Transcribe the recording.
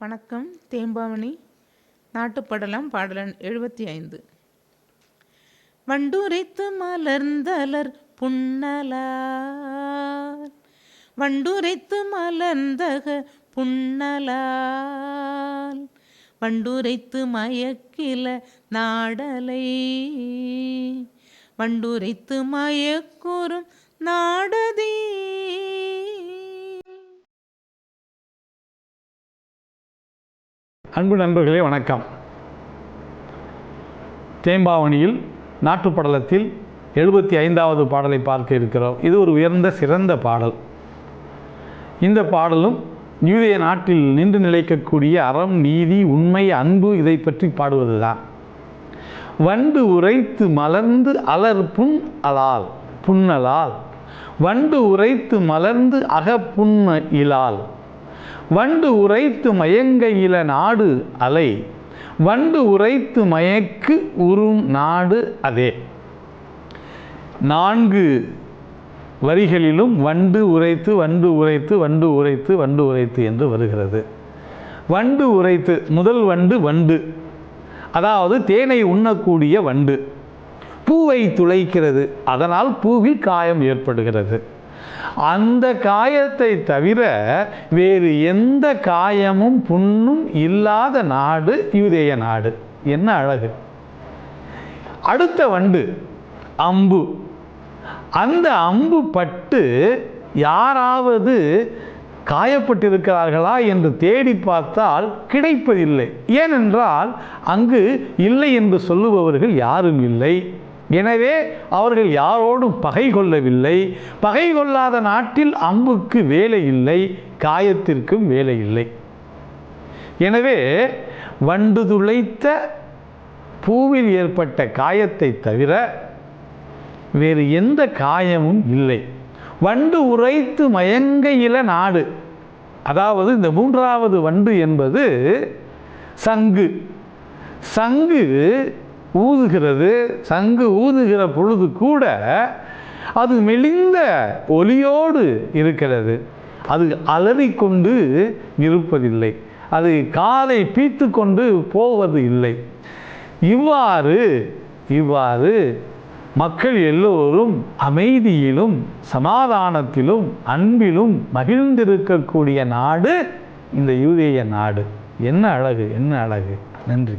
வணக்கம் தேம்பாவணி நாட்டுப்படலம் பாடலன் எழுபத்தி ஐந்து வண்டுரைத்து மலர்ந்தலர் புன்னலார். வண்டுரைத்து மலர்ந்தக புன்னலால் வண்டுரைத்து மயக்கில நாடலை. வண்டுரைத்து மயக்குறும் நாடதே. அன்பு நண்பர்களே வணக்கம். தேம்பாவணியில் நாட்டுப்படலத்தில் எழுபத்தி ஐந்தாவது பாடலை பார்க்க இருக்கிறோம். இது ஒரு உயர்ந்த சிறந்த பாடல். இந்த பாடலும் யூதய நாட்டில் நின்று நிலைக்கக்கூடிய அறம் நீதி உண்மை அன்பு இதை பற்றி பாடுவதுதான். வண்டு உரைத்து மலர்ந்து அலர் புண் அலால் புன்னலால் வண்டு உரைத்து மலர்ந்து அகப்புண்ண இலால். வண்டு உரைத்து மயங்க இல நாடு அலை வண்டு உரைத்து மயக்கு உறும் நாடு அதே. நான்கு வரிகளிலும் வண்டு உரைத்து வண்டு உரைத்து வண்டு உரைத்து வண்டு உரைத்து என்று வருகிறது. வண்டு உரைத்து முதல் வண்டு வண்டு. அதாவது தேனை உண்ணக்கூடிய வண்டு. பூவை துளைக்கிறது அதனால் பூவில் காயம் ஏற்படுகிறது. அந்த காயத்தை தவிர வேறு எந்த காயமும் புண்ணும் இல்லாத நாடு யூதேய நாடு. என்ன அழகு? அடுத்த வண்டு அம்பு. அந்த அம்பு பட்டு யாராவது காயப்பட்டிருக்கிறார்களா என்று தேடி பார்த்தால் கிடைப்பதில்லை. ஏனென்றால் அங்கு இல்லை என்று சொல்லுபவர்கள் யாரும் இல்லை. எனவே அவர்கள் யாரோடும் பகை கொள்ளவில்லை. பகை கொள்ளாத நாட்டில் அம்புக்கு வேலை இல்லை காயத்திற்கும் வேலை இல்லை. எனவே வண்டு துளைத்த பூவில் ஏற்பட்ட காயத்தை தவிர வேறு எந்த காயமும் இல்லை. வண்டு உரைத்து மயங்க இல நாடு. அதாவது இந்த மூன்றாவது வண்டு என்பது சங்கு. சங்கு ஊதுகிறது சங்கு ஊதுகிற பொழுது கூட அது மெலிந்த ஒலியோடு இருக்கிறது. அது அலறிக்கொண்டு இருப்பதில்லை. அது காலை பீத்து கொண்டு போவது இல்லை. இவ்வாறு இவ்வாறு மக்கள் எல்லோரும் அமைதியிலும் சமாதானத்திலும் அன்பிலும் மகிழ்ந்திருக்கக்கூடிய நாடு இந்த யூதேய நாடு. என்ன அழகு என்ன அழகு. நன்றி.